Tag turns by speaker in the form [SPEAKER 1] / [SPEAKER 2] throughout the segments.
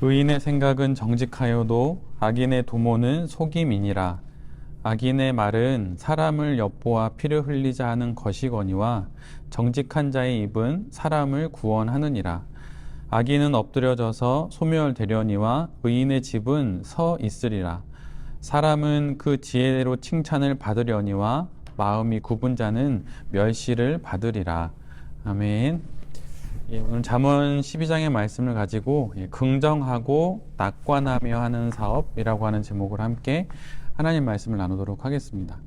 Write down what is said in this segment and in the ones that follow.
[SPEAKER 1] 의인의 생각은 정직하여도 악인의 도모는 속임이니라. 악인의 말은 사람을 엿보아 피를 흘리자 하는 것이거니와 정직한 자의 입은 사람을 구원하느니라. 악인은 엎드려져서 소멸되려니와 의인의 집은 서 있으리라. 사람은 그 지혜로 칭찬을 받으려니와 마음이 굽은 자는 멸시를 받으리라. 아멘. 예, 오늘 잠언 12장의 말씀을 가지고 예, 긍정하고 낙관하며 하는 사업이라고 하는 제목을 함께 하나님 말씀을 나누도록 하겠습니다.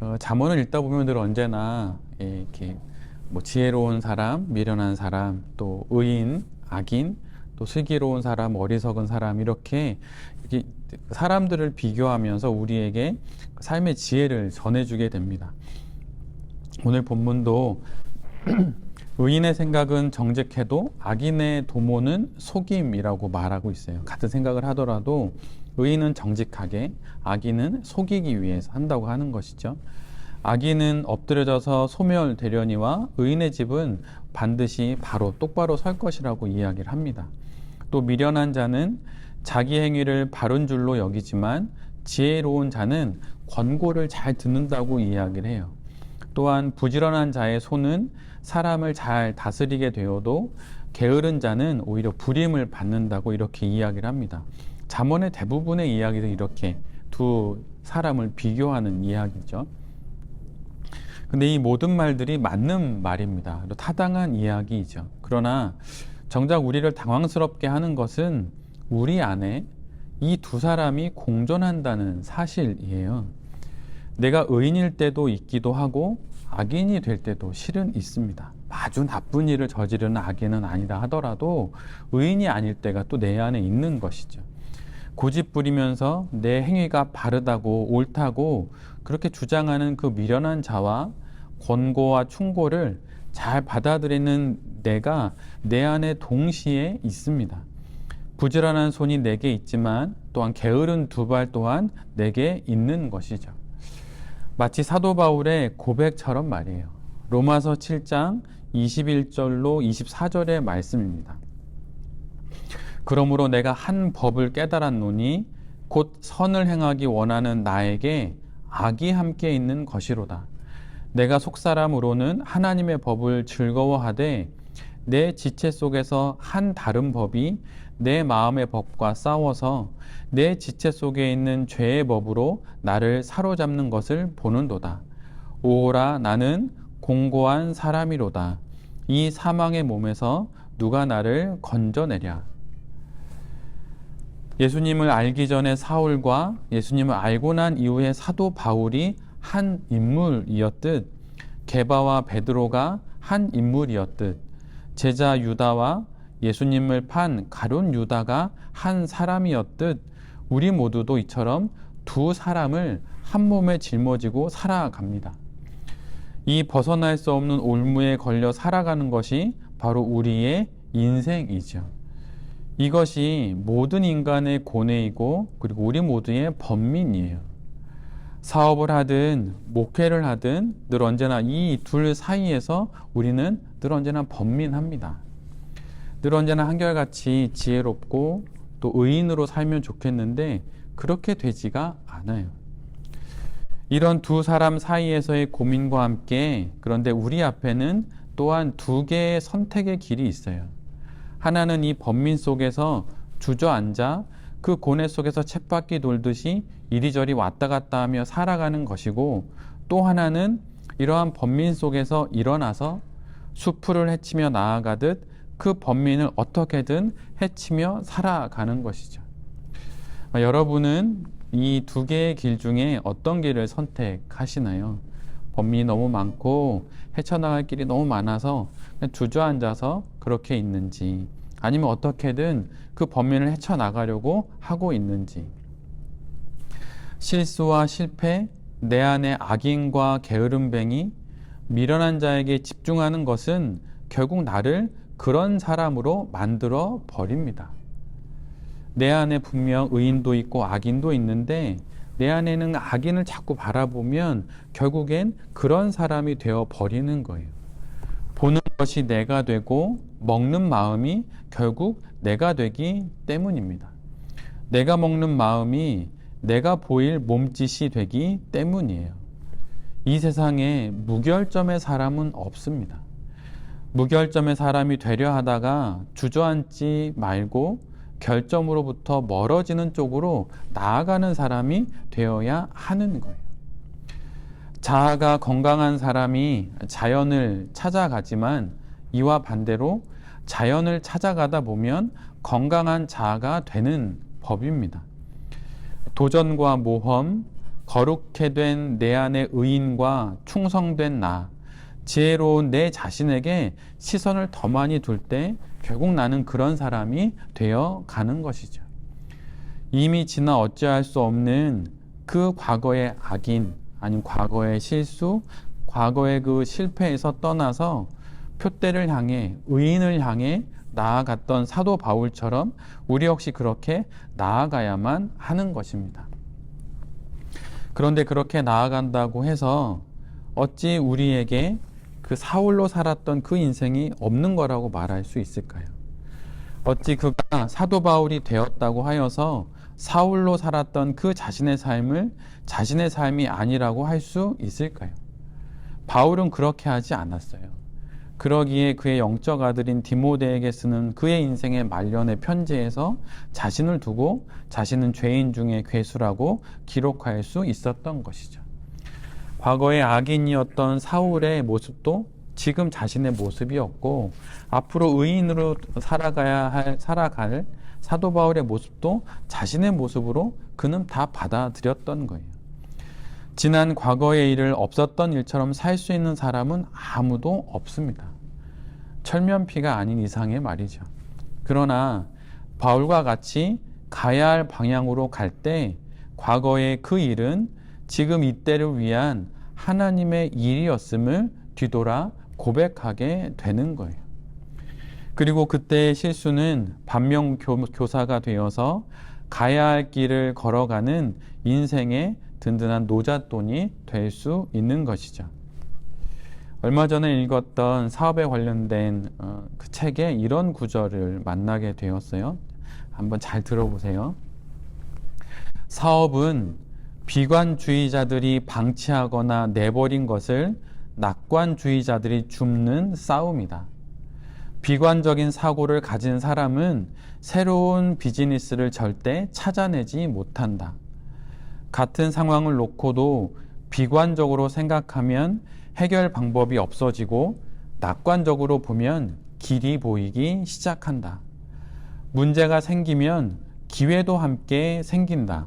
[SPEAKER 1] 어, 잠언을 읽다 보면 늘 언제나 예, 이렇게 뭐 지혜로운 사람, 미련한 사람, 또 의인, 악인, 또 슬기로운 사람, 어리석은 사람 이렇게, 이렇게 사람들을 비교하면서 우리에게 삶의 지혜를 전해주게 됩니다. 오늘 본문도 의인의 생각은 정직해도 악인의 도모는 속임이라고 말하고 있어요. 같은 생각을 하더라도 의인은 정직하게, 악인은 속이기 위해서 한다고 하는 것이죠. 악인은 엎드려져서 소멸되려니와 의인의 집은 반드시 바로 똑바로 설 것이라고 이야기를 합니다. 또 미련한 자는 자기 행위를 바른 줄로 여기지만 지혜로운 자는 권고를 잘 듣는다고 이야기를 해요. 또한 부지런한 자의 손은 사람을 잘 다스리게 되어도 게으른 자는 오히려 불임을 받는다고 이렇게 이야기를 합니다. 잠언의 대부분의 이야기도 이렇게 두 사람을 비교하는 이야기죠. 근데 이 모든 말들이 맞는 말입니다. 타당한 이야기이죠. 그러나 정작 우리를 당황스럽게 하는 것은 우리 안에 이 두 사람이 공존한다는 사실이에요. 내가 의인일 때도 있기도 하고 악인이 될 때도 실은 있습니다. 아주 나쁜 일을 저지르는 악인은 아니다 하더라도 의인이 아닐 때가 또 내 안에 있는 것이죠. 고집 부리면서 내 행위가 바르다고 옳다고 그렇게 주장하는 그 미련한 자와 권고와 충고를 잘 받아들이는 내가 내 안에 동시에 있습니다. 부지런한 손이 내게 있지만 또한 게으른 두 발 또한 내게 있는 것이죠. 마치 사도 바울의 고백처럼 말이에요. 로마서 7장 21절로 24절의 말씀입니다. 그러므로 내가 한 법을 깨달았노니 곧 선을 행하기 원하는 나에게 악이 함께 있는 것이로다. 내가 속사람으로는 하나님의 법을 즐거워하되 내 지체 속에서 한 다른 법이 내 마음의 법과 싸워서 내 지체 속에 있는 죄의 법으로 나를 사로잡는 것을 보는도다. 오라 나는 공고한 사람이로다. 이 사망의 몸에서 누가 나를 건져내랴. 예수님을 알기 전에 사울과 예수님을 알고 난 이후에 사도 바울이 한 인물이었듯 게바와 베드로가 한 인물이었듯 제자 유다와 예수님을 판 가룟 유다가 한 사람이었듯 우리 모두도 이처럼 두 사람을 한 몸에 짊어지고 살아갑니다. 이 벗어날 수 없는 올무에 걸려 살아가는 것이 바로 우리의 인생이죠. 이것이 모든 인간의 고뇌이고 그리고 우리 모두의 번민이에요. 사업을 하든 목회를 하든 늘 언제나 이 둘 사이에서 우리는 늘 언제나 번민합니다. 늘 언제나 한결같이 지혜롭고 또 의인으로 살면 좋겠는데 그렇게 되지가 않아요. 이런 두 사람 사이에서의 고민과 함께 그런데 우리 앞에는 또한 두 개의 선택의 길이 있어요. 하나는 이 번민 속에서 주저앉아 그 고뇌 속에서 쳇바퀴 돌듯이 이리저리 왔다 갔다 하며 살아가는 것이고 또 하나는 이러한 번민 속에서 일어나서 수풀을 헤치며 나아가듯 그 번민을 어떻게든 헤치며 살아가는 것이죠. 여러분은 이 두 개의 길 중에 어떤 길을 선택하시나요? 번민이 너무 많고 헤쳐나갈 길이 너무 많아서 주저앉아서 그렇게 있는지 아니면 어떻게든 그 범민을 헤쳐나가려고 하고 있는지 실수와 실패, 내 안의 악인과 게으름뱅이, 미련한 자에게 집중하는 것은 결국 나를 그런 사람으로 만들어 버립니다. 내 안에 분명 의인도 있고 악인도 있는데 내 안에는 악인을 자꾸 바라보면 결국엔 그런 사람이 되어 버리는 거예요. 보는 것이 내가 되고 먹는 마음이 결국 내가 되기 때문입니다. 내가 먹는 마음이 내가 보일 몸짓이 되기 때문이에요. 이 세상에 무결점의 사람은 없습니다. 무결점의 사람이 되려 하다가 주저앉지 말고 결점으로부터 멀어지는 쪽으로 나아가는 사람이 되어야 하는 거예요. 자아가 건강한 사람이 자연을 찾아가지만 이와 반대로 자연을 찾아가다 보면 건강한 자아가 되는 법입니다. 도전과 모험, 거룩해 된 내 안의 의인과 충성된 나, 지혜로운 내 자신에게 시선을 더 많이 둘 때 결국 나는 그런 사람이 되어 가는 것이죠. 이미 지나 어찌할 수 없는 그 과거의 악인, 아니면 과거의 실수, 과거의 그 실패에서 떠나서 표대를 향해, 의인을 향해 나아갔던 사도 바울처럼 우리 역시 그렇게 나아가야만 하는 것입니다. 그런데 그렇게 나아간다고 해서 어찌 우리에게 그 사울로 살았던 그 인생이 없는 거라고 말할 수 있을까요? 어찌 그가 사도 바울이 되었다고 하여서 사울로 살았던 그 자신의 삶을 자신의 삶이 아니라고 할 수 있을까요? 바울은 그렇게 하지 않았어요. 그러기에 그의 영적 아들인 디모데에게 쓰는 그의 인생의 말년의 편지에서 자신을 두고 자신은 죄인 중에 괴수라고 기록할 수 있었던 것이죠. 과거의 악인이었던 사울의 모습도 지금 자신의 모습이었고 앞으로 의인으로 살아가야 할 살아갈 사도 바울의 모습도 자신의 모습으로 그는 다 받아들였던 거예요. 지난 과거의 일을 없었던 일처럼 살 수 있는 사람은 아무도 없습니다. 철면피가 아닌 이상의 말이죠. 그러나 바울과 같이 가야 할 방향으로 갈 때 과거의 그 일은 지금 이때를 위한 하나님의 일이었음을 뒤돌아 고백하게 되는 거예요. 그리고 그때의 실수는 반면 교사가 되어서 가야 할 길을 걸어가는 인생의 든든한 노잣돈이 될 수 있는 것이죠. 얼마 전에 읽었던 사업에 관련된 어, 그 책에 이런 구절을 만나게 되었어요. 한번 잘 들어보세요. 사업은 비관주의자들이 방치하거나 내버린 것을 낙관주의자들이 줍는 싸움이다. 비관적인 사고를 가진 사람은 새로운 비즈니스를 절대 찾아내지 못한다. 같은 상황을 놓고도 비관적으로 생각하면 해결 방법이 없어지고 낙관적으로 보면 길이 보이기 시작한다. 문제가 생기면 기회도 함께 생긴다.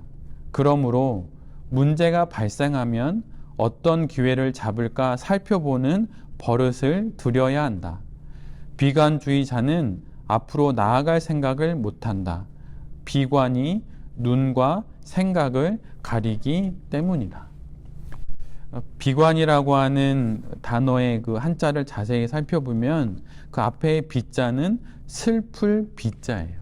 [SPEAKER 1] 그러므로 문제가 발생하면 어떤 기회를 잡을까 살펴보는 버릇을 들여야 한다. 비관주의자는 앞으로 나아갈 생각을 못한다. 비관이 눈과 생각을 가리기 때문이다. 비관이라고 하는 단어의 그 한자를 자세히 살펴보면 그 앞에 비자는 슬플 비자예요.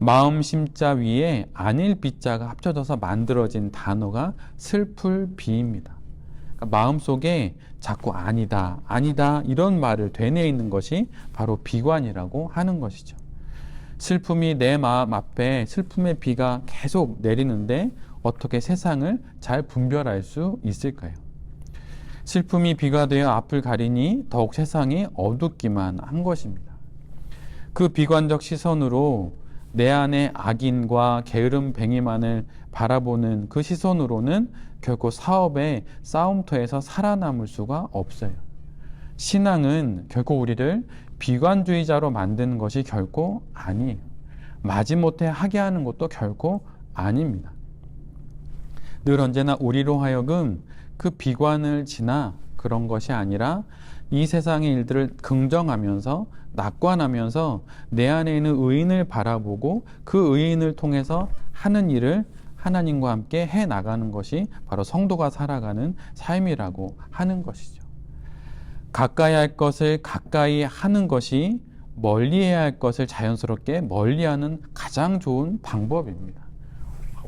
[SPEAKER 1] 마음 심자 위에 안일 비자가 합쳐져서 만들어진 단어가 슬플 비입니다. 그러니까 마음 속에 자꾸 아니다, 아니다 이런 말을 되뇌이는 것이 바로 비관이라고 하는 것이죠. 슬픔이 내 마음 앞에 슬픔의 비가 계속 내리는데 어떻게 세상을 잘 분별할 수 있을까요? 슬픔이 비가 되어 앞을 가리니 더욱 세상이 어둡기만 한 것입니다. 그 비관적 시선으로 내 안에 악인과 게으름 뱅이만을 바라보는 그 시선으로는 결코 사업의 싸움터에서 살아남을 수가 없어요. 신앙은 결코 우리를 비관주의자로 만드는 것이 결코 아니에요. 마지못해 하게 하는 것도 결코 아닙니다. 늘 언제나 우리로 하여금 그 비관을 지나 그런 것이 아니라 이 세상의 일들을 긍정하면서 낙관하면서 내 안에 있는 의인을 바라보고 그 의인을 통해서 하는 일을 하나님과 함께 해 나가는 것이 바로 성도가 살아가는 삶이라고 하는 것이죠. 가까이 할 것을 가까이 하는 것이 멀리 해야 할 것을 자연스럽게 멀리 하는 가장 좋은 방법입니다.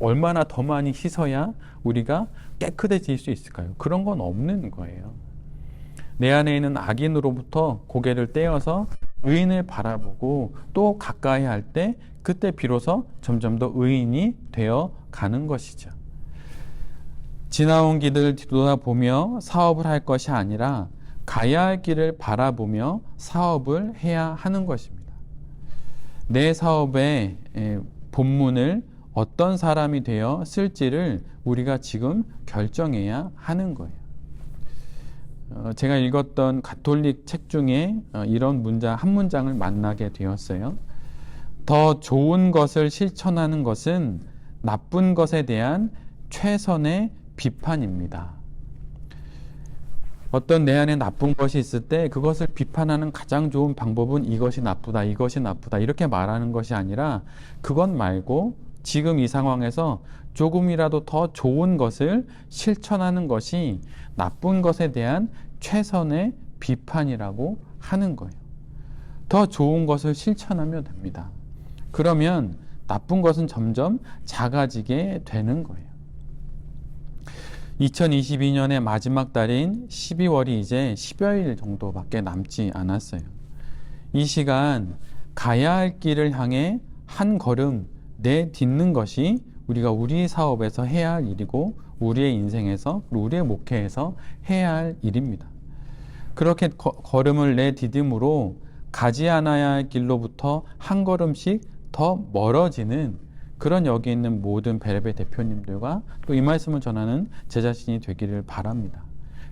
[SPEAKER 1] 얼마나 더 많이 씻어야 우리가 깨끗해질 수 있을까요? 그런 건 없는 거예요. 내 안에 있는 악인으로부터 고개를 떼어서 의인을 바라보고 또 가까이 할 때 그때 비로소 점점 더 의인이 되어 가는 것이죠. 지나온 길을 뒤돌아보며 사업을 할 것이 아니라 가야 할 길을 바라보며 사업을 해야 하는 것입니다. 내 사업의 에, 본문을 어떤 사람이 되어 쓸지를 우리가 지금 결정해야 하는 거예요. 어, 제가 읽었던 가톨릭 책 중에 어, 이런 문장 한 문장을 만나게 되었어요. 더 좋은 것을 실천하는 것은 나쁜 것에 대한 최선의 비판입니다. 어떤 내 안에 나쁜 것이 있을 때 그것을 비판하는 가장 좋은 방법은 이것이 나쁘다, 이것이 나쁘다, 이렇게 말하는 것이 아니라 그것 말고 지금 이 상황에서 조금이라도 더 좋은 것을 실천하는 것이 나쁜 것에 대한 최선의 비판이라고 하는 거예요. 더 좋은 것을 실천하면 됩니다. 그러면 나쁜 것은 점점 작아지게 되는 거예요. 2022년의 마지막 달인 12월이 이제 10여일 정도밖에 남지 않았어요. 이 시간 가야 할 길을 향해 한 걸음 내딛는 것이 우리가 우리 사업에서 해야 할 일이고 우리의 인생에서 우리의 목회에서 해야 할 일입니다. 그렇게 거, 걸음을 내 디딤으로 가지 않아야 할 길로부터 한 걸음씩 더 멀어지는 그런 여기 있는 모든 베레베 대표님들과 또 이 말씀을 전하는 제 자신이 되기를 바랍니다.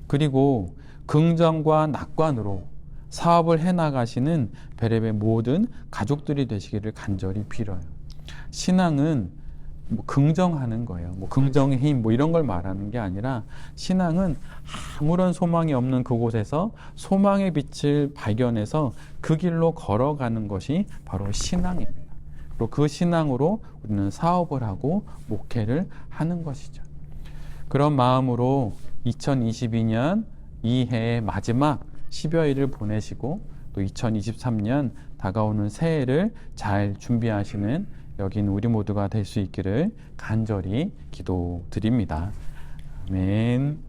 [SPEAKER 1] 그리고 긍정과 낙관으로 사업을 해 나가시는 베레베 모든 가족들이 되시기를 간절히 빌어요. 신앙은 뭐 긍정하는 거예요. 뭐 긍정의 힘, 뭐 이런 걸 말하는 게 아니라 신앙은 아무런 소망이 없는 그곳에서 소망의 빛을 발견해서 그 길로 걸어가는 것이 바로 신앙입니다. 그리고 그 신앙으로 우리는 사업을 하고 목회를 하는 것이죠. 그런 마음으로 2022년 이 해의 마지막 10여일을 보내시고 또 2023년 다가오는 새해를 잘 준비하시는 여긴 우리 모두가 될 수 있기를 간절히 기도드립니다. 아멘.